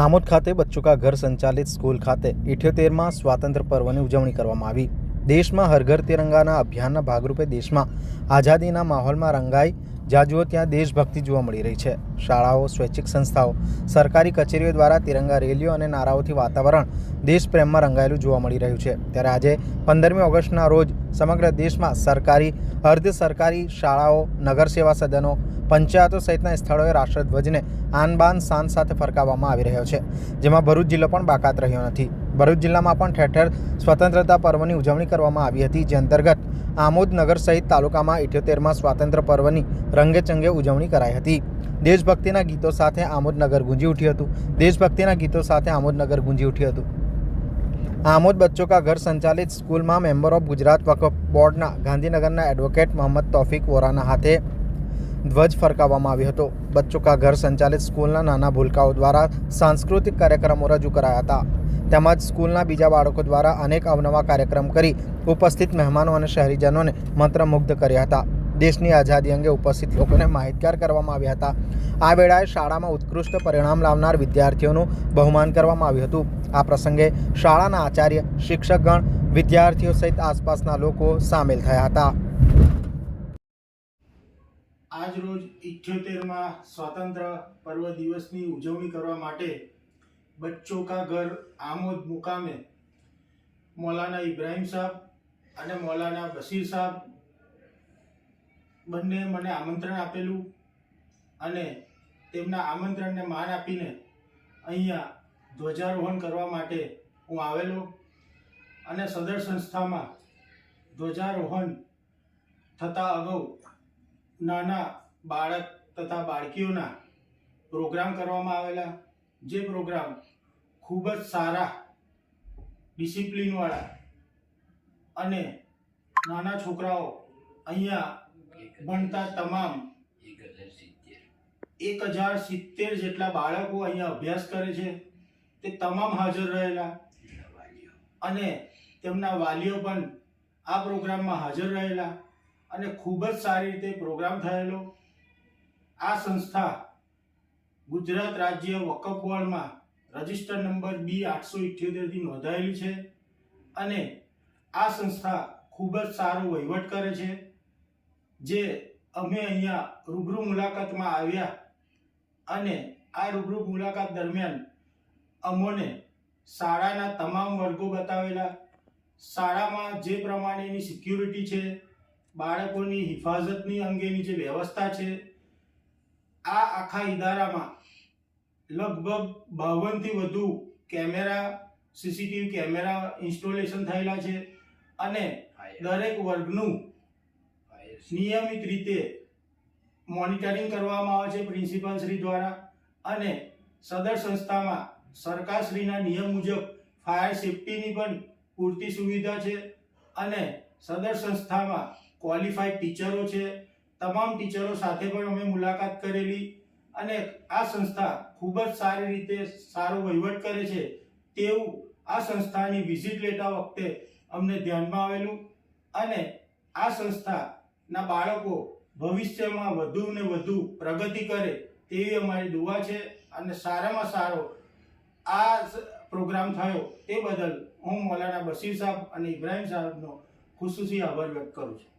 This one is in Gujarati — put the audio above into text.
આમોદ ખાતે બચ્ચુકા ઘર સંચાલિત સ્કૂલ ખાતે ઇઠ્યોતેરમાં સ્વાતંત્ર્ય પર્વની ઉજવણી કરવામાં આવી. દેશમાં હર ઘર તિરંગાના અભિયાનના ભાગરૂપે દેશમાં આઝાદીના માહોલમાં રંગાઈ જ્યાં જુઓ ત્યાં દેશભક્તિ જોવા મળી રહી છે. શાળાઓ, સ્વૈચ્છિક સંસ્થાઓ, સરકારી કચેરીઓ દ્વારા તિરંગા રેલીઓ અને નારાઓથી વાતાવરણ દેશપ્રેમમાં રંગાયેલું જોવા મળી રહ્યું છે. ત્યારે આજે પંદરમી ઓગસ્ટના રોજ સમગ્ર દેશમાં સરકારી, અર્ધ સરકારી શાળાઓ, નગર સેવા સદનો, પંચાયતો સહિતના સ્થળોએ રાષ્ટ્રધ્વજને આન બાન શાન સાથે ફરકાવવામાં આવી રહ્યો છે. જેમાં ભરૂચ જિલ્લો પણ બાકાત રહ્યો નથી. ભરૂચ જિલ્લામાં પણ ઠેર ઠેર સ્વતંત્રતા પર્વની ઉજવણી કરવામાં આવી હતી, જે અંતર્ગત આમોદ નગર સહિત તાલુકામાં ઇઠ્યોતેરમાં સ્વાતંત્ર્ય પર્વની રંગેચંગે ઉજવણી કરાઈ હતી. દેશભક્તિના ગીતો સાથે આમોદનગર ગુંજી ઉઠ્યું હતું. દેશભક્તિના ગીતો સાથે આમોદનગર ગુંજી ઉઠ્યું હતું. આમોદ બચ્ચો કા ઘર સંચાલિત સ્કૂલમાં મેમ્બર ઓફ ગુજરાત વકફ બોર્ડના ગાંધીનગરના એડવોકેટ મોહમ્મદ તોફિક વોરાના હાથે ધ્વજ ફરકાવવામાં આવ્યો હતો. બચ્ચો કા ઘર સંચાલિત સ્કૂલના નાના ભૂલકાઓ દ્વારા સાંસ્કૃતિક કાર્યક્રમો રજૂ કરાયા હતા. તેમજ સ્કૂલના બીજા બાળકો દ્વારા અનેક અવનવા કાર્યક્રમ કરી ઉપસ્થિત મહેમાનો અને શહેરીજનોને મંત્રમુગ્ધ કર્યા હતા. દેશની આઝાદી અંગે ઉપસ્થિત લોકોને માહિતગાર કરવામાં આવ્યા હતા. આ વેળાએ શાળામાં ઉત્કૃષ્ટ પરિણામ લાવનાર વિદ્યાર્થીઓનું બહુમાન કરવામાં આવ્યું હતું. આ પ્રસંગે શાળાના આચાર્ય, શિક્ષકગણ, વિદ્યાર્થીઓ સહિત આસપાસના લોકો સામેલ થયા હતા. આજ રોજ ઇઠ્યોતેરમાં સ્વાતંત્ર્ય પર્વ દિવસની ઉજવણી કરવા માટે બચ્ચો કા ઘર આમોદ મુકામે. મૌલાના ઇબ્રાહિમ સાહેબ અને મૌલાના બશીર સાહેબ બંને મને આમંત્રણ આપેલું અને તેમના આમંત્રણને માન આપીને અહીંયા ધ્વજારોહણ કરવા માટે હું આવેલો અને સદર સંસ્થામાં ધ્વજારોહણ થતાં અગાઉ નાના બાળક તથા બાળકીઓના પ્રોગ્રામ કરવામાં આવેલા. જે પ્રોગ્રામ ખૂબ જ સારા ડિસિપ્લિનવાળા અને નાના છોકરાઓ અહીંયા ભણતા તમામ એક હજાર સિત્તેર જેટલા બાળકો અહીંયા અભ્યાસ કરે છે. તે તમામ હાજર રહેલા અને તેમના વાલીઓ પણ આ પ્રોગ્રામમાં હાજર રહેલા અને ખૂબ જ સારી રીતે પ્રોગ્રામ થયેલો. આ સંસ્થા ગુજરાત રાજ્ય વકફ બોર્ડમાં રજિસ્ટર નંબર બી આઠસો ઇઠ્યોતેરથી નોંધાયેલી છે અને આ સંસ્થા ખૂબ જ સારો વહીવટ કરે છે. જે અમે અહીંયા રૂબરૂ મુલાકાતમાં આવ્યા અને આ રૂબરૂ મુલાકાત દરમિયાન અમોને શાળાના તમામ વર્ગો બતાવેલા. શાળામાં જે પ્રમાણેની સિક્યુરિટી છે, બાળકોની હિફાજતની અંગેની જે વ્યવસ્થા છે, આ આખા ઇદારામાં લગભગ બાવનથી વધુ કેમેરા સીસીટીવી કેમેરા ઇન્સ્ટોલેશન થયેલા છે અને દરેક વર્ગનું નિયમિત રીતે મોનિટરિંગ કરવામાં આવે છે પ્રિન્સિપાલ શ્રી દ્વારા અને સદર સંસ્થામાં સરકારશ્રીના નિયમ મુજબ ફાયર સેફટીની પણ પૂરતી સુવિધા છે અને સદર સંસ્થામાં ક્વોલિફાઈડ ટીચરો છે. તમામ ટીચરો સાથે પણ અમે મુલાકાત કરેલી અને આ સંસ્થા ખૂબ જ સારી રીતે સારો વહીવટ કરે છે તેવું આ સંસ્થાની વિઝિટ લેતા વખતે અમને ધ્યાનમાં આવેલું અને આ સંસ્થાના બાળકો ભવિષ્યમાં વધુ ને વધુ પ્રગતિ કરે તેવી અમારી દુઆ છે અને સારામાં સારો આ પ્રોગ્રામ થયો તે બદલ હું મૌલાના બશીર સાહેબ અને ઇબ્રાહિમ સાહેબનો ખુશખુશી આભાર વ્યક્ત કરું છું.